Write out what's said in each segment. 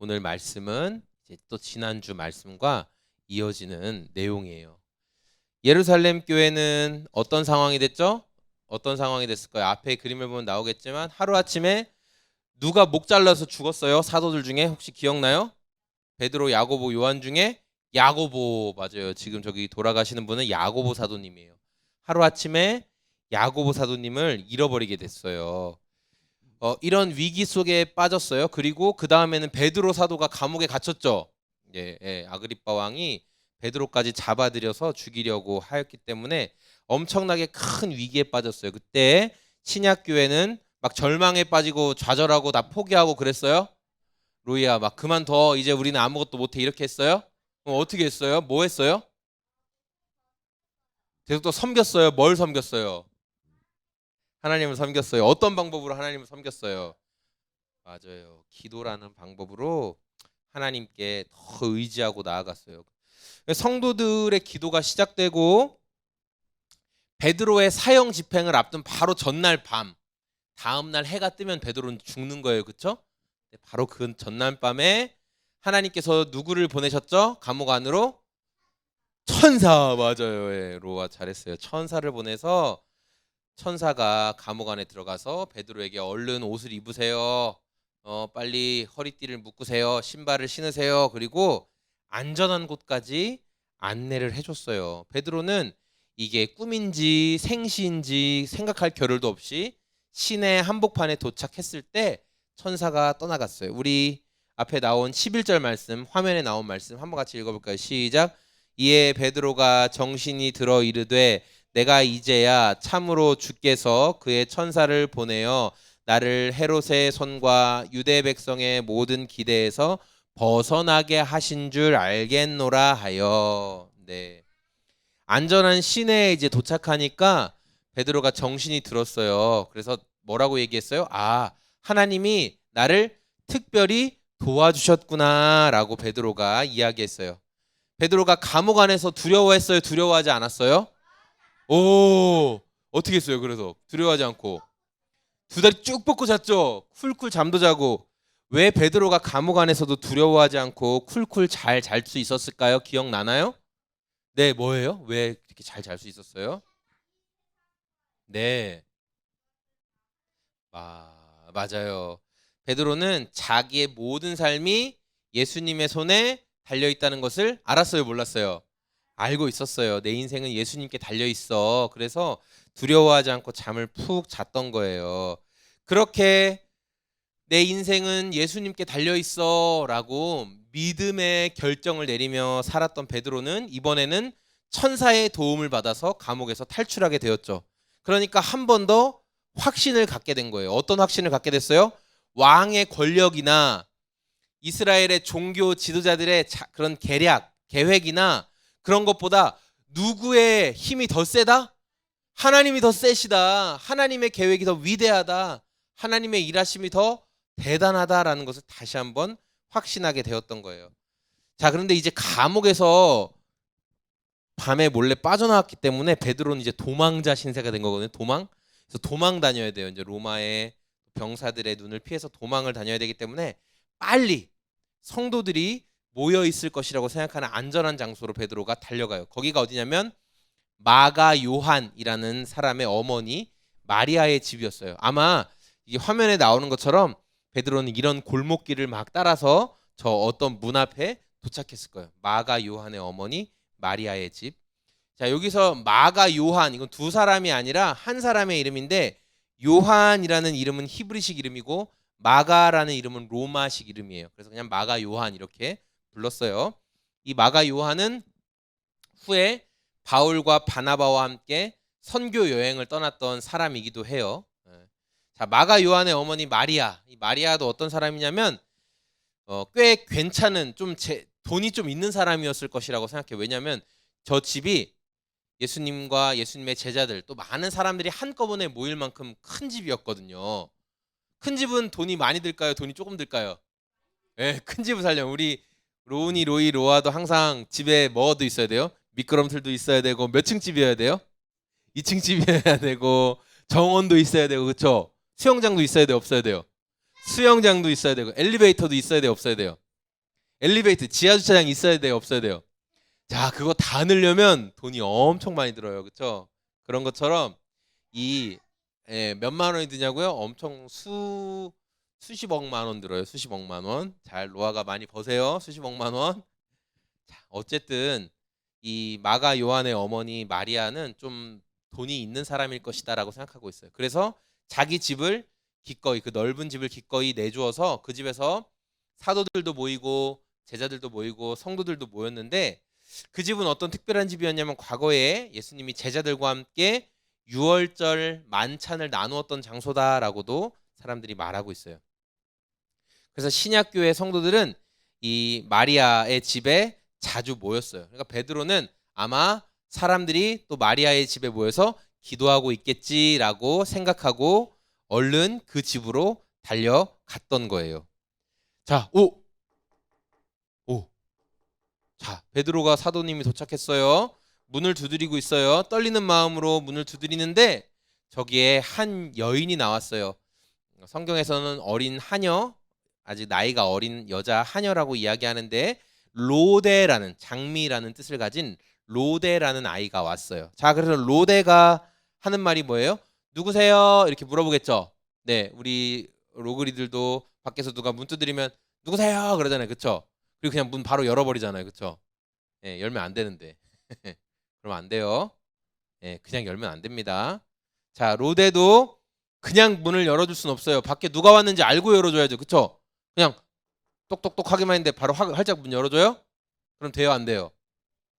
오늘 말씀은 또 지난주 말씀과 이어지는 내용이에요. 예루살렘 교회는 어떤 상황이 됐죠? 어떤 상황이 됐을까요? 앞에 그림을 보면 나오겠지만 하루 아침에 누가 목 잘라서 죽었어요? 사도들 중에 혹시 기억나요? 베드로, 야고보, 요한 중에 야고보 맞아요. 지금 저기 돌아가시는 분은 야고보 사도님이에요. 하루 아침에 야고보 사도님을 잃어버리게 됐어요. 어, 이런 위기 속에 빠졌어요. 그리고 그 다음에는 베드로 사도가 감옥에 갇혔죠. 예, 예, 아그리파 왕이 베드로까지 잡아들여서 죽이려고 하였기 때문에 엄청나게 큰 위기에 빠졌어요. 그때 신약 교회는 막 절망에 빠지고 좌절하고 나 포기하고 그랬어요. 로이야 막 그만둬 이제 우리는 아무것도 못해 이렇게 했어요. 그럼 어떻게 했어요? 뭐 했어요? 계속 또 섬겼어요. 뭘 섬겼어요? 하나님을 섬겼어요. 어떤 방법으로 하나님을 섬겼어요? 맞아요. 기도라는 방법으로 하나님께 더 의지하고 나아갔어요. 성도들의 기도가 시작되고 베드로의 사형 집행을 앞둔 바로 전날 밤 다음 날 해가 뜨면 베드로는 죽는 거예요. 그렇죠? 바로 그 전날 밤에 하나님께서 누구를 보내셨죠? 감옥 안으로 천사 맞아요. 예, 로아 잘했어요. 천사를 보내서 천사가 감옥 안에 들어가서 베드로에게 얼른 옷을 입으세요. 어, 빨리 허리띠를 묶으세요. 신발을 신으세요. 그리고 안전한 곳까지 안내를 해줬어요. 베드로는 이게 꿈인지 생시인지 생각할 겨를도 없이 시내 한복판에 도착했을 때 천사가 떠나갔어요. 우리 앞에 나온 11절 말씀, 화면에 나온 말씀 한번 같이 읽어볼까요? 시작. 이에 베드로가 정신이 들어 이르되 내가 이제야 참으로 주께서 그의 천사를 보내어 나를 헤롯의 손과 유대 백성의 모든 기대에서 벗어나게 하신 줄 알겠노라 하여 네 안전한 시내에 이제 도착하니까 베드로가 정신이 들었어요. 그래서 뭐라고 얘기했어요? 아 하나님이 나를 특별히 도와주셨구나라고 베드로가 이야기했어요. 베드로가 감옥 안에서 두려워했어요? 두려워하지 않았어요? 오 어떻게 했어요? 그래서 두려워하지 않고 두 다리 쭉 뻗고 잤죠. 쿨쿨 잠도 자고 왜 베드로가 감옥 안에서도 두려워하지 않고 쿨쿨 잘 잘 수 있었을까요? 기억나나요? 네, 뭐예요? 왜 이렇게 잘 잘 수 있었어요? 네. 아, 맞아요. 베드로는 자기의 모든 삶이 예수님의 손에 달려 있다는 것을 알았어요, 몰랐어요? 알고 있었어요. 내 인생은 예수님께 달려 있어. 그래서 두려워하지 않고 잠을 푹 잤던 거예요. 그렇게 내 인생은 예수님께 달려 있어라고 믿음의 결정을 내리며 살았던 베드로는 이번에는 천사의 도움을 받아서 감옥에서 탈출하게 되었죠. 그러니까 한 번 더 확신을 갖게 된 거예요. 어떤 확신을 갖게 됐어요? 왕의 권력이나 이스라엘의 종교 지도자들의 자- 그런 계략, 계획이나 그런 것보다 누구의 힘이 더 세다? 하나님이 더 세시다. 하나님의 계획이 더 위대하다. 하나님의 일하심이 더 대단하다라는 것을 다시 한번 확신하게 되었던 거예요. 자, 그런데 이제 감옥에서 밤에 몰래 빠져나왔기 때문에 베드로는 이제 도망자 신세가 된 거거든요. 도망. 그래서 도망 다녀야 돼요. 이제 로마의 병사들의 눈을 피해서 도망을 다녀야 되기 때문에 빨리 성도들이 모여 있을 것이라고 생각하는 안전한 장소로 베드로가 달려가요. 거기가 어디냐면 마가 요한이라는 사람의 어머니 마리아의 집이었어요. 아마 이 화면에 나오는 것처럼 베드로는 이런 골목길을 막 따라서 저 어떤 문 앞에 도착했을 거예요. 마가 요한의 어머니 마리아의 집. 자, 여기서 마가 요한 이건 두 사람이 아니라 한 사람의 이름인데 요한이라는 이름은 히브리식 이름이고 마가라는 이름은 로마식 이름이에요. 그래서 그냥 마가 요한 이렇게 불렀어요. 이 마가 요한은 후에 바울과 바나바와 함께 선교 여행을 떠났던 사람이기도 해요. 예. 자, 마가 요한의 어머니 마리아. 이 마리아도 어떤 사람이냐면 어, 꽤 괜찮은 좀 제, 돈이 좀 있는 사람이었을 것이라고 생각해요. 왜냐하면 저 집이 예수님과 예수님의 제자들 또 많은 사람들이 한꺼번에 모일 만큼 큰 집이었거든요. 큰 집은 돈이 많이 들까요? 돈이 조금 들까요? 예, 큰 집을 살려면 우리 로운이 로이 로아도 항상 집에 뭐도 있어야 돼요? 미끄럼틀도 있어야 되고 몇 층 집이어야 돼요? 2층 집이어야 되고 정원도 있어야 되고 그렇죠? 수영장도 있어야 돼요, 없어야 돼요? 수영장도 있어야 되고 엘리베이터도 있어야 돼요, 없어야 돼요? 엘리베이터 지하 주차장 있어야 돼요, 없어야 돼요? 자, 그거 다 넣으려면 돈이 엄청 많이 들어요. 그렇죠? 그런 것처럼 이 예, 몇만 원이 드냐고요? 엄청 수 수십억만 원 들어요. 수십억만 원. 잘 노아가 많이 버세요. 수십억만 원. 자, 어쨌든 이 마가 요한의 어머니 마리아는 좀 돈이 있는 사람일 것이다라고 생각하고 있어요. 그래서 자기 집을 기꺼이 그 넓은 집을 기꺼이 내주어서 그 집에서 사도들도 모이고 제자들도 모이고 성도들도 모였는데 그 집은 어떤 특별한 집이었냐면 과거에 예수님이 제자들과 함께 유월절 만찬을 나누었던 장소다라고도 사람들이 말하고 있어요. 그래서 신약교회 성도들은 이 마리아의 집에 자주 모였어요. 그러니까 베드로는 아마 사람들이 또 마리아의 집에 모여서 기도하고 있겠지라고 생각하고 얼른 그 집으로 달려갔던 거예요. 자, 오, 오. 자, 베드로가 사도님이 도착했어요. 문을 두드리고 있어요. 떨리는 마음으로 문을 두드리는데 저기에 한 여인이 나왔어요. 성경에서는 어린 하녀, 아직 나이가 어린 여자 하녀라고 이야기하는데 로데라는 장미라는 뜻을 가진 로데라는 아이가 왔어요. 자, 그래서 로데가 하는 말이 뭐예요? 누구세요? 이렇게 물어보겠죠. 네, 우리 로그리들도 밖에서 누가 문 두드리면 누구세요? 그러잖아요. 그렇죠? 그리고 그냥 문 바로 열어버리잖아요. 그렇죠? 예, 열면 안 되는데. 그럼 안 돼요. 예, 그냥 열면 안 됩니다. 자, 로데도 그냥 문을 열어줄 순 없어요. 밖에 누가 왔는지 알고 열어줘야죠. 그쵸? 그냥 똑똑똑 하기만 했는데 바로 화- 활짝 문 열어줘요? 그럼 돼요? 안 돼요?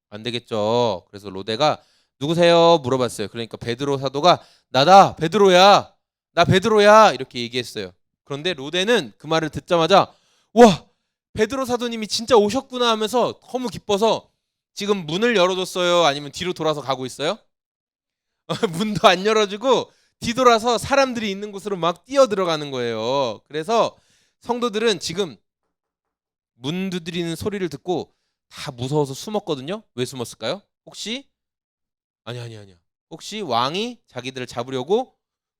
안 되겠죠. 그래서 로데가 누구세요? 물어봤어요. 그러니까 베드로 사도가 나다 베드로야. 나 베드로야. 이렇게 얘기했어요. 그런데 로데는 그 말을 듣자마자 와 베드로 사도님이 진짜 오셨구나 하면서 너무 기뻐서 지금 문을 열어줬어요? 아니면 뒤로 돌아서 가고 있어요? 문도 안 열어주고 뒤돌아서 사람들이 있는 곳으로 막 뛰어 들어가는 거예요. 그래서 성도들은 지금 문 두드리는 소리를 듣고 다 무서워서 숨었거든요. 왜 숨었을까요? 혹시 아니 아니 아니야. 혹시 왕이 자기들을 잡으려고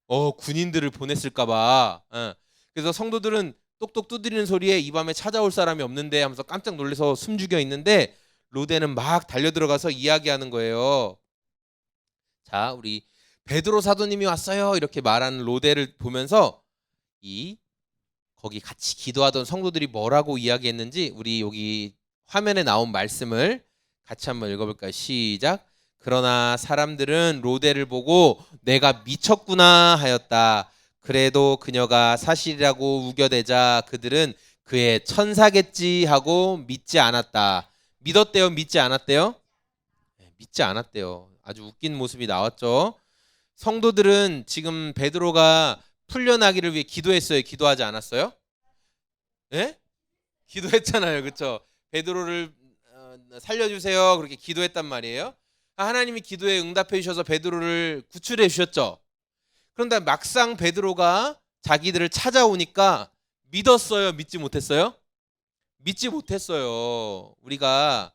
어 군인들을 보냈을까봐. 어. 그래서 성도들은 똑똑 두드리는 소리에 이 밤에 찾아올 사람이 없는데 하면서 깜짝 놀라서 숨죽여 있는데 로데는 막 달려 들어가서 이야기하는 거예요. 자, 우리 베드로 사도님이 왔어요. 이렇게 말하는 로데를 보면서 이 거기 같이 기도하던 성도들이 뭐라고 이야기했는지 우리 여기 화면에 나온 말씀을 같이 한번 읽어볼까요? 시작. 그러나 사람들은 로데를 보고 내가 미쳤구나 하였다. 그래도 그녀가 사실이라고 우겨대자 그들은 그의 천사겠지 하고 믿지 않았다. 믿었대요? 믿지 않았대요? 네, 믿지 않았대요. 아주 웃긴 모습이 나왔죠. 성도들은 지금 베드로가 풀려나기를 위해 기도했어요. 기도하지 않았어요? 예? 기도했잖아요. 그렇죠? 베드로를 어, 살려주세요. 그렇게 기도했단 말이에요. 아, 하나님이 기도에 응답해 주셔서 베드로를 구출해 주셨죠. 그런데 막상 베드로가 자기들을 찾아오니까 믿었어요. 믿지 못했어요? 믿지 못했어요. 우리가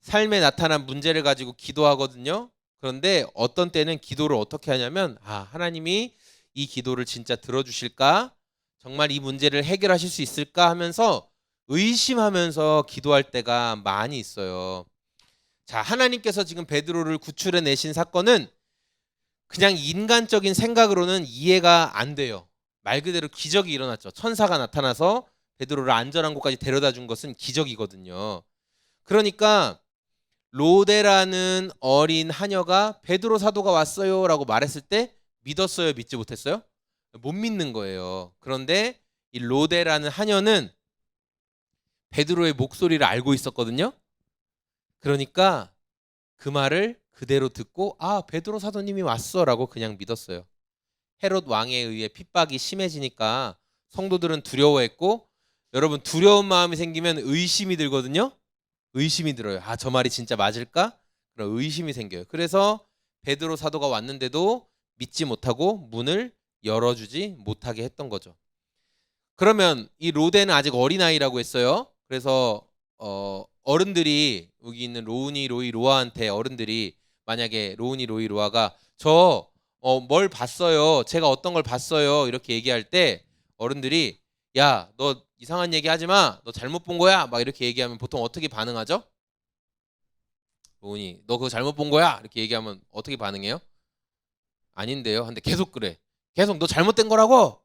삶에 나타난 문제를 가지고 기도하거든요. 그런데 어떤 때는 기도를 어떻게 하냐면 아, 하나님이 이 기도를 진짜 들어주실까? 정말 이 문제를 해결하실 수 있을까 하면서 의심하면서 기도할 때가 많이 있어요. 자, 하나님께서 지금 베드로를 구출해 내신 사건은 그냥 인간적인 생각으로는 이해가 안 돼요. 말 그대로 기적이 일어났죠. 천사가 나타나서 베드로를 안전한 곳까지 데려다 준 것은 기적이거든요. 그러니까 로데라는 어린 하녀가 베드로 사도가 왔어요라고 말했을 때 믿었어요, 믿지 못했어요? 못 믿는 거예요. 그런데 이 로데라는 하녀는 베드로의 목소리를 알고 있었거든요. 그러니까 그 말을 그대로 듣고 아 베드로 사도님이 왔어라고 그냥 믿었어요. 헤롯 왕에 의해 핍박이 심해지니까 성도들은 두려워했고 여러분 두려운 마음이 생기면 의심이 들거든요. 의심이 들어요. 아 저 말이 진짜 맞을까? 그런 의심이 생겨요. 그래서 베드로 사도가 왔는데도 믿지 못하고 문을 열어주지 못하게 했던 거죠. 그러면 이 로데는 아직 어린아이라고 했어요. 그래서 어, 어른들이 여기 있는 로운이 로이 로아한테 어른들이 만약에 로운이 로이 로아가 저 어, 뭘 봤어요. 제가 어떤 걸 봤어요. 이렇게 얘기할 때 어른들이 야, 너 이상한 얘기 하지 마. 너 잘못 본 거야. 막 이렇게 얘기하면 보통 어떻게 반응하죠? 로운이 너 그거 잘못 본 거야. 이렇게 얘기하면 어떻게 반응해요? 아닌데요. 근데 계속 그래. 계속 너 잘못된 거라고.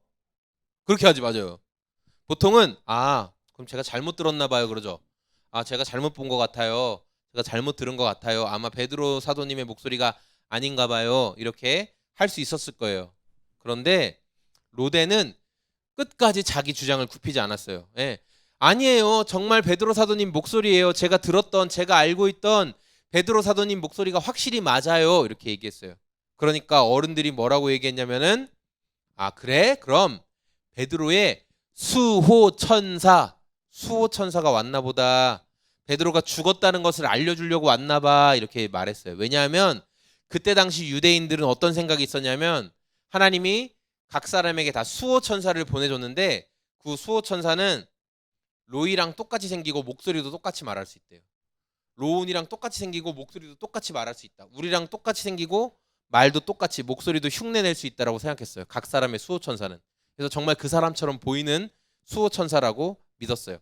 그렇게 하지 맞아요. 보통은 아 그럼 제가 잘못 들었나 봐요 그러죠. 아 제가 잘못 본 것 같아요. 제가 잘못 들은 것 같아요. 아마 베드로 사도님의 목소리가 아닌가 봐요. 이렇게 할 수 있었을 거예요. 그런데 로데는 끝까지 자기 주장을 굽히지 않았어요. 예. 아니에요. 정말 베드로 사도님 목소리예요. 제가 들었던 제가 알고 있던 베드로 사도님 목소리가 확실히 맞아요. 이렇게 얘기했어요. 그러니까 어른들이 뭐라고 얘기했냐면은 아 그래? 그럼 베드로의 수호 천사 수호 천사가 왔나 보다. 베드로가 죽었다는 것을 알려주려고 왔나 봐. 이렇게 말했어요. 왜냐하면 그때 당시 유대인들은 어떤 생각이 있었냐면 하나님이 각 사람에게 다 수호 천사를 보내줬는데 그 수호 천사는 로이랑 똑같이 생기고 목소리도 똑같이 말할 수 있대요. 로운이랑 똑같이 생기고 목소리도 똑같이 말할 수 있다. 우리랑 똑같이 생기고 말도 똑같이 목소리도 흉내낼 수 있다라고 생각했어요. 각 사람의 수호 천사는. 그래서 정말 그 사람처럼 보이는 수호 천사라고 믿었어요.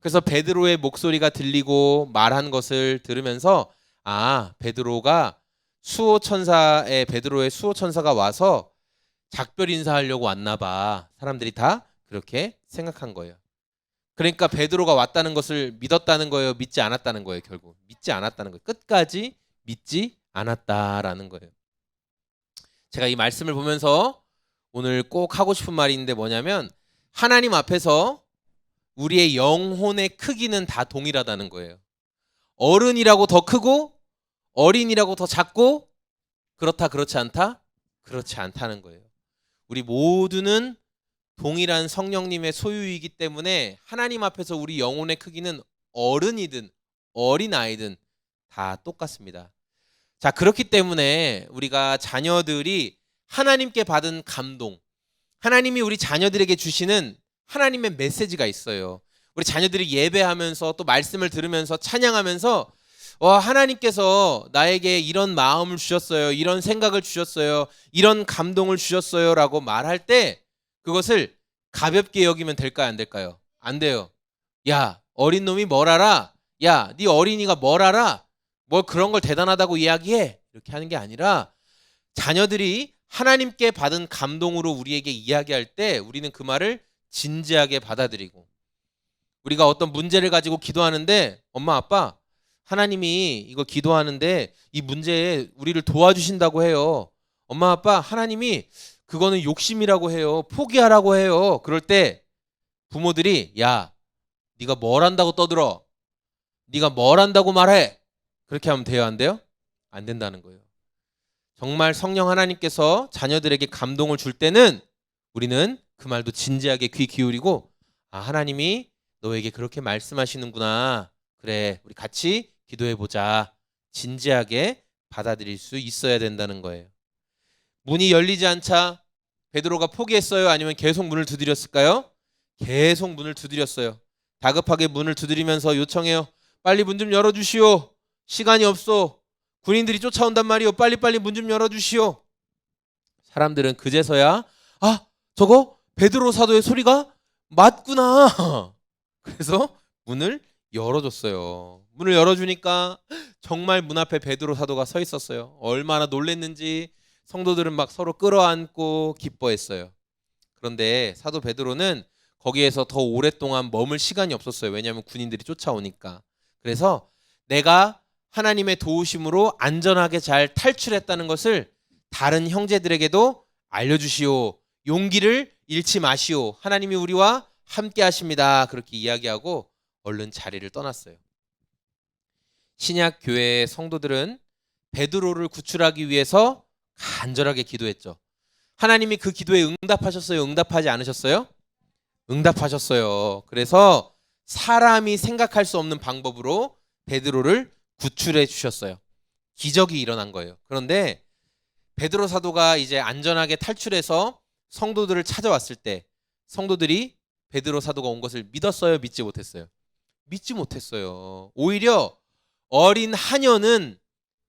그래서 베드로의 목소리가 들리고 말한 것을 들으면서 아 베드로가 수호 천사의 베드로의 수호 천사가 와서 작별 인사하려고 왔나 봐. 사람들이 다 그렇게 생각한 거예요. 그러니까 베드로가 왔다는 것을 믿었다는 거예요. 믿지 않았다는 거예요. 결국 믿지 않았다는 거예요. 끝까지 믿지 않았다라는 거예요. 제가 이 말씀을 보면서 오늘 꼭 하고 싶은 말이 있는데 뭐냐면 하나님 앞에서 우리의 영혼의 크기는 다 동일하다는 거예요. 어른이라고 더 크고 어린이라고 더 작고 그렇다 그렇지 않다 그렇지 않다는 거예요. 우리 모두는 동일한 성령님의 소유이기 때문에 하나님 앞에서 우리 영혼의 크기는 어른이든 어린아이든 다 똑같습니다. 자, 그렇기 때문에 우리가 자녀들이 하나님께 받은 감동, 하나님이 우리 자녀들에게 주시는 하나님의 메시지가 있어요. 우리 자녀들이 예배하면서 또 말씀을 들으면서 찬양하면서 와, 하나님께서 나에게 이런 마음을 주셨어요. 이런 생각을 주셨어요. 이런 감동을 주셨어요. 라고 말할 때 그것을 가볍게 여기면 될까요? 안 될까요? 안 돼요. 야, 어린 놈이 뭘 알아? 야, 네 어린이가 뭘 알아? 뭐 그런 걸 대단하다고 이야기해. 이렇게 하는 게 아니라 자녀들이 하나님께 받은 감동으로 우리에게 이야기할 때 우리는 그 말을 진지하게 받아들이고 우리가 어떤 문제를 가지고 기도하는데 엄마 아빠 하나님이 이거 기도하는데 이 문제에 우리를 도와주신다고 해요. 엄마 아빠 하나님이 그거는 욕심이라고 해요. 포기하라고 해요. 그럴 때 부모들이 야 네가 뭘 한다고 떠들어? 네가 뭘 한다고 말해? 그렇게 하면 돼요, 안 돼요? 안 된다는 거예요. 정말 성령 하나님께서 자녀들에게 감동을 줄 때는 우리는 그 말도 진지하게 귀 기울이고 아 하나님이 너에게 그렇게 말씀하시는구나. 그래, 우리 같이 기도해 보자. 진지하게 받아들일 수 있어야 된다는 거예요. 문이 열리지 않자 베드로가 포기했어요? 아니면 계속 문을 두드렸을까요? 계속 문을 두드렸어요. 다급하게 문을 두드리면서 요청해요. 빨리 문 좀 열어주시오. 시간이 없어. 군인들이 쫓아온단 말이오. 빨리빨리 문 좀 열어주시오. 사람들은 그제서야 아 저거 베드로 사도의 소리가 맞구나. 그래서 문을 열어줬어요. 문을 열어주니까 정말 문 앞에 베드로 사도가 서 있었어요. 얼마나 놀랬는지 성도들은 막 서로 끌어안고 기뻐했어요. 그런데 사도 베드로는 거기에서 더 오랫동안 머물 시간이 없었어요. 왜냐하면 군인들이 쫓아오니까. 그래서 내가 하나님의 도우심으로 안전하게 잘 탈출했다는 것을 다른 형제들에게도 알려주시오. 용기를 잃지 마시오. 하나님이 우리와 함께 하십니다. 그렇게 이야기하고 얼른 자리를 떠났어요. 신약 교회의 성도들은 베드로를 구출하기 위해서 간절하게 기도했죠. 하나님이 그 기도에 응답하셨어요? 응답하지 않으셨어요? 응답하셨어요. 그래서 사람이 생각할 수 없는 방법으로 베드로를 구출해 주셨어요. 기적이 일어난 거예요. 그런데 베드로 사도가 이제 안전하게 탈출해서 성도들을 찾아왔을 때 성도들이 베드로 사도가 온 것을 믿었어요, 믿지 못했어요? 믿지 못했어요. 오히려 어린 하녀는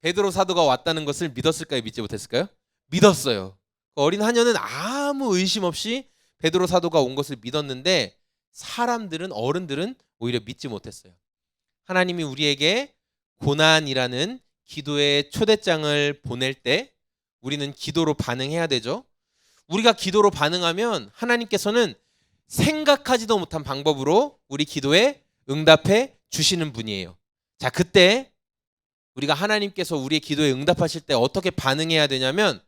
베드로 사도가 왔다는 것을 믿었을까요, 믿지 못했을까요? 믿었어요. 그 어린 하녀는 아무 의심 없이 베드로 사도가 온 것을 믿었는데 사람들은 어른들은 오히려 믿지 못했어요. 하나님이 우리에게 고난이라는 기도의 초대장을 보낼 때 우리는 기도로 반응해야 되죠. 우리가 기도로 반응하면 하나님께서는 생각하지도 못한 방법으로 우리 기도에 응답해 주시는 분이에요. 자, 그때 우리가 하나님께서 우리의 기도에 응답하실 때 어떻게 반응해야 되냐면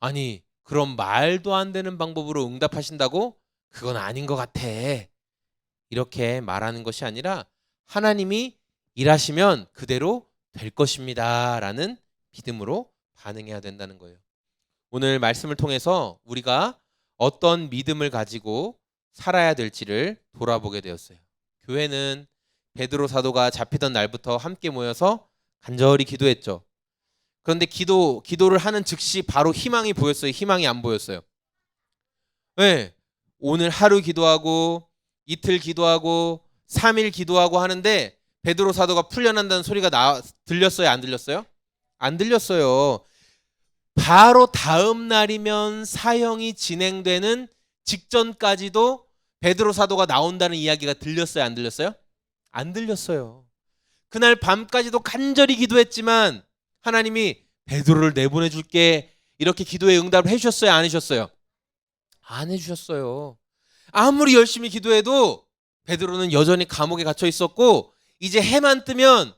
아니, 그럼 말도 안 되는 방법으로 응답하신다고? 그건 아닌 것 같아. 이렇게 말하는 것이 아니라 하나님이 일하시면 그대로 될 것입니다. 라는 믿음으로 반응해야 된다는 거예요. 오늘 말씀을 통해서 우리가 어떤 믿음을 가지고 살아야 될지를 돌아보게 되었어요. 교회는 베드로 사도가 잡히던 날부터 함께 모여서 간절히 기도했죠. 그런데 기도 기도를 하는 즉시 바로 희망이 보였어요. 희망이 안 보였어요. 왜? 오늘 하루 기도하고 이틀 기도하고 3일 기도하고 하는데 베드로 사도가 풀려난다는 소리가 나 들렸어요? 안 들렸어요? 안 들렸어요. 바로 다음 날이면 사형이 진행되는 직전까지도 베드로 사도가 나온다는 이야기가 들렸어요? 안 들렸어요? 안 들렸어요. 그날 밤까지도 간절히 기도했지만 하나님이 베드로를 내보내 줄게 이렇게 기도에 응답을 해 주셨어요? 안 해 주셨어요? 안 해 주셨어요. 아무리 열심히 기도해도 베드로는 여전히 감옥에 갇혀 있었고 이제 해만 뜨면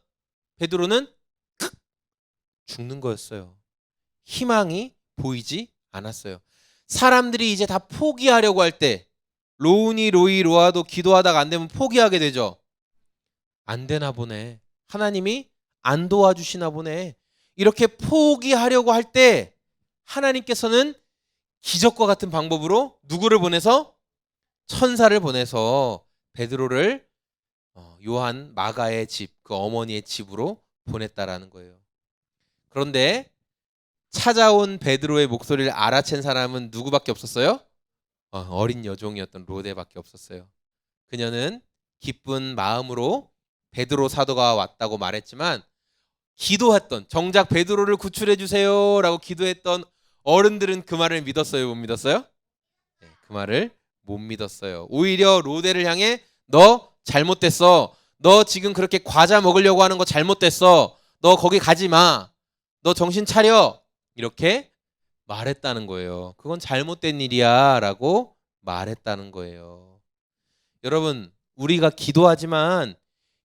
베드로는 크 죽는 거였어요. 희망이 보이지 않았어요. 사람들이 이제 다 포기하려고 할 때 로우니 로이 로아도 기도하다가 안 되면 포기하게 되죠. 안 되나 보네. 하나님이 안 도와주시나 보네. 이렇게 포기하려고 할 때 하나님께서는 기적과 같은 방법으로 누구를 보내서 천사를 보내서 베드로를 어, 요한 마가의 집, 그 어머니의 집으로 보냈다라는 거예요. 그런데 찾아온 베드로의 목소리를 알아챈 사람은 누구밖에 없었어요? 어, 어린 여종이었던 로데밖에 없었어요. 그녀는 기쁜 마음으로 베드로 사도가 왔다고 말했지만 기도했던 정작 베드로를 구출해 주세요라고 기도했던 어른들은 그 말을 믿었어요, 못 믿었어요? 네, 그 말을 못 믿었어요. 오히려 로데를 향해 너 잘못됐어. 너 지금 그렇게 과자 먹으려고 하는 거 잘못됐어. 너 거기 가지 마. 너 정신 차려. 이렇게 말했다는 거예요. 그건 잘못된 일이야. 라고 말했다는 거예요. 여러분, 우리가 기도하지만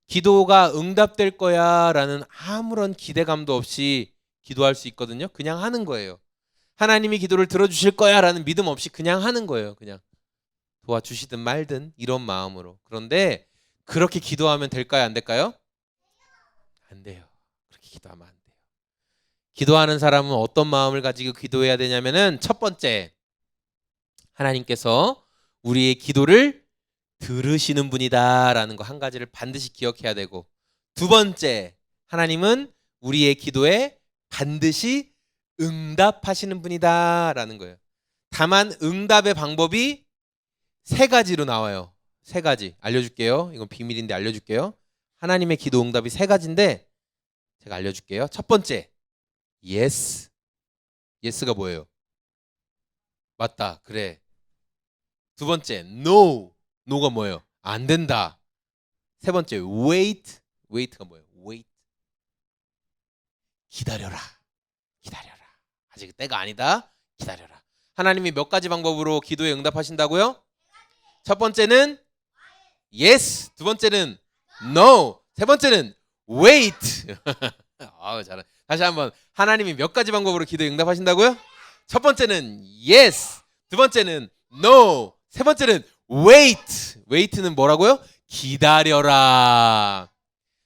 기도가 응답될 거야. 라는 아무런 기대감도 없이 기도할 수 있거든요. 그냥 하는 거예요. 하나님이 기도를 들어주실 거야. 라는 믿음 없이 그냥 하는 거예요. 그냥. 도와주시든 말든 이런 마음으로. 그런데 그렇게 기도하면 될까요? 안 될까요? 안 돼요. 그렇게 기도하면 안 돼요. 기도하는 사람은 어떤 마음을 가지고 기도해야 되냐면은 첫 번째 하나님께서 우리의 기도를 들으시는 분이다라는 거 한 가지를 반드시 기억해야 되고 두 번째 하나님은 우리의 기도에 반드시 응답하시는 분이다라는 거예요. 다만 응답의 방법이 세 가지로 나와요. 세 가지 알려줄게요. 이건 비밀인데 알려줄게요. 하나님의 기도 응답이 세 가지인데 제가 알려줄게요. 첫 번째, yes. yes가 뭐예요? 맞다. 그래. 두 번째, no. no가 뭐예요? 안 된다. 세 번째, wait. wait가 뭐예요? wait. 기다려라. 기다려라. 아직 때가 아니다. 기다려라. 하나님이 몇 가지 방법으로 기도에 응답하신다고요? 첫 번째는 yes, 두 번째는 no, 세 번째는 wait. 아우 잘해. 다시 한번 하나님이 몇 가지 방법으로 기도에 응답하신다고요? 첫 번째는 yes, 두 번째는 no, 세 번째는 wait. wait는 뭐라고요? 기다려라.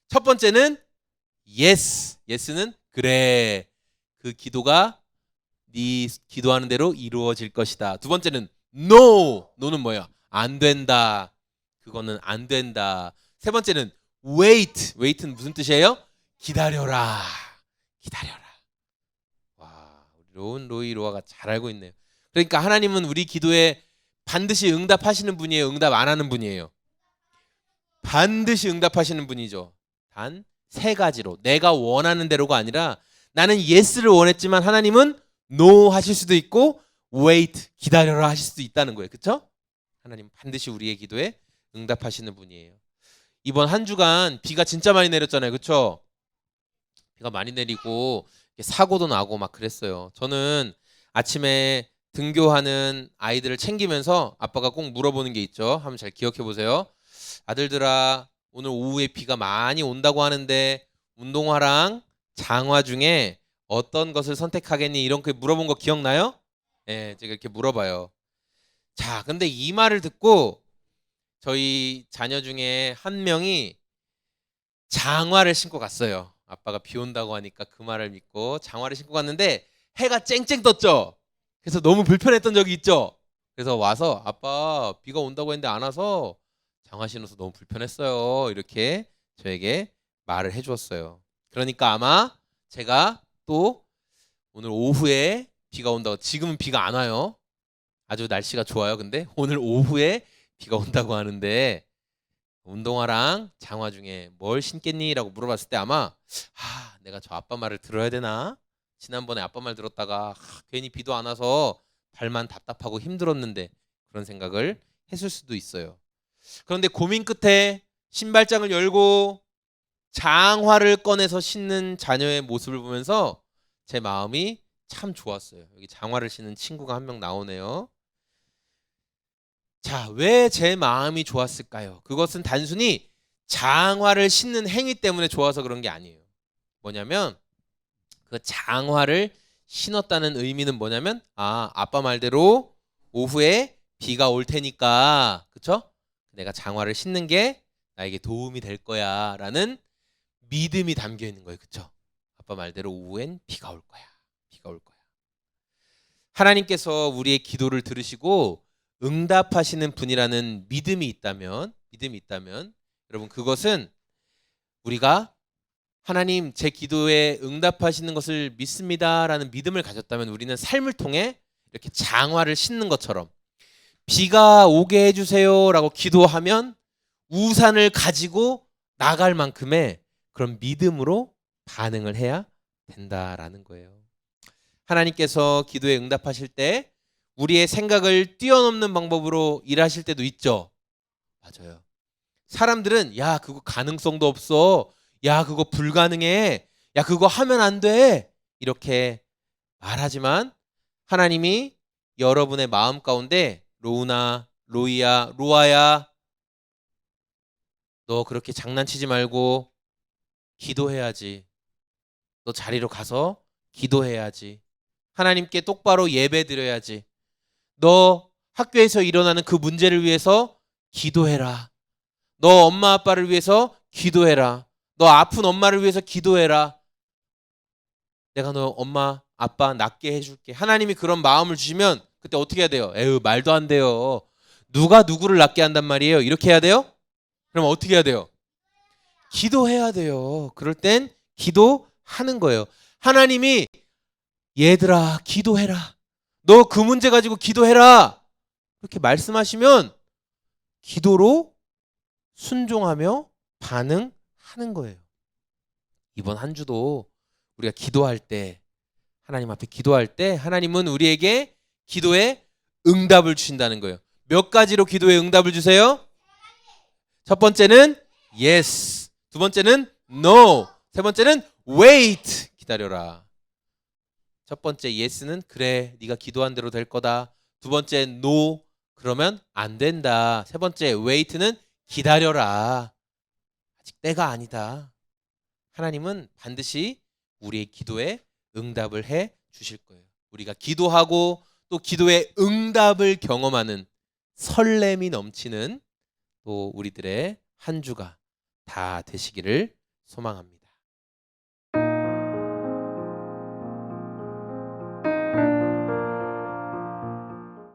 첫 번째는 yes, yes는 그래. 그 기도가 네 기도하는 대로 이루어질 것이다. 두 번째는 no, no는 뭐야? 안 된다. 그거는 안 된다. 세 번째는 wait. wait는 무슨 뜻이에요? 기다려라. 기다려라. 와, 로운 로이 로아가 잘 알고 있네요. 그러니까 하나님은 우리 기도에 반드시 응답하시는 분이에요. 응답 안 하는 분이에요. 반드시 응답하시는 분이죠. 단 세 가지로 내가 원하는 대로가 아니라 나는 yes를 원했지만 하나님은 no 하실 수도 있고 wait 기다려라 하실 수도 있다는 거예요. 그렇죠? 하나님 반드시 우리의 기도에 응답하시는 분이에요. 이번 한 주간 비가 진짜 많이 내렸잖아요. 그렇죠? 비가 많이 내리고 사고도 나고 막 그랬어요. 저는 아침에 등교하는 아이들을 챙기면서 아빠가 꼭 물어보는 게 있죠. 한번 잘 기억해 보세요. 아들들아, 오늘 오후에 비가 많이 온다고 하는데 운동화랑 장화 중에 어떤 것을 선택하겠니? 이런 거 물어본 거 기억나요? 예, 제가 이렇게 물어봐요. 자, 근데 이 말을 듣고 저희 자녀 중에 한 명이 장화를 신고 갔어요. 아빠가 비 온다고 하니까 그 말을 믿고 장화를 신고 갔는데 해가 쨍쨍 떴죠. 그래서 너무 불편했던 적이 있죠. 그래서 와서 아빠 비가 온다고 했는데 안 와서 장화 신어서 너무 불편했어요. 이렇게 저에게 말을 해주었어요. 그러니까 아마 제가 또 오늘 오후에 비가 온다고 지금은 비가 안 와요. 아주 날씨가 좋아요. 근데 오늘 오후에 비가 온다고 하는데 운동화랑 장화 중에 뭘 신겠니?라고 물어봤을 때 아마 아 내가 저 아빠 말을 들어야 되나? 지난번에 아빠 말 들었다가 아, 괜히 비도 안 와서 발만 답답하고 힘들었는데 그런 생각을 했을 수도 있어요. 그런데 고민 끝에 신발장을 열고 장화를 꺼내서 신는 자녀의 모습을 보면서 제 마음이 참 좋았어요. 여기 장화를 신는 친구가 한 명 나오네요. 자, 왜 제 마음이 좋았을까요? 그것은 단순히 장화를 신는 행위 때문에 좋아서 그런 게 아니에요. 뭐냐면 그 장화를 신었다는 의미는 뭐냐면 아, 아빠 말대로 오후에 비가 올 테니까 그쵸? 내가 장화를 신는 게 나에게 도움이 될 거야라는 믿음이 담겨 있는 거예요. 그쵸? 아빠 말대로 오후엔 비가 올 거야. 비가 올 거야. 하나님께서 우리의 기도를 들으시고 응답하시는 분이라는 믿음이 있다면 믿음이 있다면 여러분 그것은 우리가 하나님 제 기도에 응답하시는 것을 믿습니다라는 믿음을 가졌다면 우리는 삶을 통해 이렇게 장화를 신는 것처럼 비가 오게 해주세요라고 기도하면 우산을 가지고 나갈 만큼의 그런 믿음으로 반응을 해야 된다라는 거예요. 하나님께서 기도에 응답하실 때 우리의 생각을 뛰어넘는 방법으로 일하실 때도 있죠. 맞아요. 사람들은 야 그거 가능성도 없어. 야 그거 불가능해. 야 그거 하면 안 돼. 이렇게 말하지만 하나님이 여러분의 마음 가운데 로우나 로이야 로아야 너 그렇게 장난치지 말고 기도해야지. 너 자리로 가서 기도해야지. 하나님께 똑바로 예배 드려야지. 너 학교에서 일어나는 그 문제를 위해서 기도해라. 너 엄마 아빠를 위해서 기도해라. 너 아픈 엄마를 위해서 기도해라. 내가 너 엄마 아빠 낫게 해줄게. 하나님이 그런 마음을 주시면 그때 어떻게 해야 돼요? 에휴 말도 안 돼요. 누가 누구를 낫게 한단 말이에요? 이렇게 해야 돼요? 그럼 어떻게 해야 돼요? 기도해야 돼요. 그럴 땐 기도하는 거예요. 하나님이 얘들아 기도해라. 너 그 문제 가지고 기도해라. 이렇게 말씀하시면 기도로 순종하며 반응하는 거예요. 이번 한 주도 우리가 기도할 때 하나님 앞에 기도할 때 하나님은 우리에게 기도에 응답을 주신다는 거예요. 몇 가지로 기도에 응답을 주세요? 첫 번째는 yes. 두 번째는 no. 세 번째는 wait. 기다려라. 첫 번째 yes는 그래 네가 기도한 대로 될 거다. 두 번째 no 그러면 안 된다. 세 번째 wait는 기다려라. 아직 때가 아니다. 하나님은 반드시 우리의 기도에 응답을 해 주실 거예요. 우리가 기도하고 또 기도의 응답을 경험하는 설렘이 넘치는 또 우리들의 한 주가 다 되시기를 소망합니다.